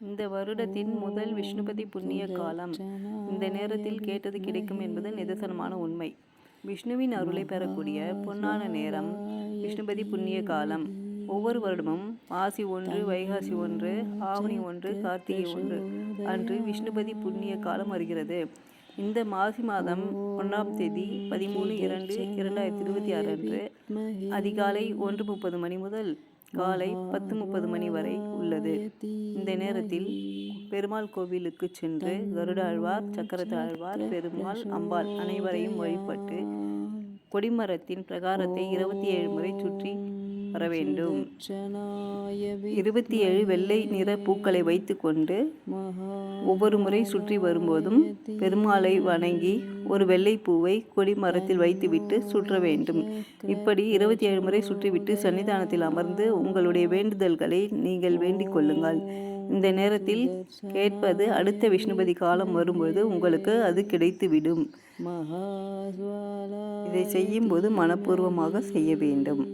இந்த வருடத்தின் முதல் விஷ்ணுபதி புண்ணிய காலம். இந்த நேரத்தில் கேட்டது கிடைக்கும் என்பது நிதர்சனமான உண்மை. விஷ்ணுவின் அருளை பெறக்கூடிய பொன்னான நேரம் விஷ்ணுபதி புண்ணிய காலம். ஒவ்வொரு வருடமும் ஆசி ஒன்று வைகாசி ஒன்று ஆவணி ஒன்று கார்த்திகை ஒன்று அன்று விஷ்ணுபதி புண்ணிய காலம் வருகிறது. இந்த மாசி மாதம் ஒன்றாம் தேதி பதிமூணு இரண்டு இரண்டாயிரத்தி இருபத்தி ஆறு அன்று அதிகாலை ஒன்று முப்பது மணி முதல் காலை பத்து முப்பது மணி வரை உள்ளது. இந்த நேரத்தில் பெருமாள் கோவிலுக்கு சென்று கருடாழ்வார் சக்கரத்தாழ்வார் ஆழ்வார் பெருமாள் அம்பாள் அனைவரையும் வழிபட்டு கொடிமரத்தின் பிரகாரத்தை இருபத்தி ஏழு முறை சுற்றி வர வேண்டும் இருபத்தி ஏழு வெள்ளை நிற பூக்களை வைத்துக்கொண்டு ஒவ்வொரு முறை சுற்றி வரும்போதும் பெருமாளை வணங்கி ஒரு வெள்ளை பூவை கொடிமரத்தில் வைத்துவிட்டு சுற்ற வேண்டும். இப்படி இருபத்தி ஏழு முறை சுற்றிவிட்டு சன்னிதானத்தில் அமர்ந்து உங்களுடைய வேண்டுதல்களை நீங்கள் வேண்டிக் கொள்ளுங்கள். இந்த நேரத்தில் கேட்பது அடுத்த விஷ்ணுபதி காலம் வரும்பொழுது உங்களுக்கு அது கிடைத்துவிடும். இதை செய்யும்போது மனப்பூர்வமாக செய்ய வேண்டும்.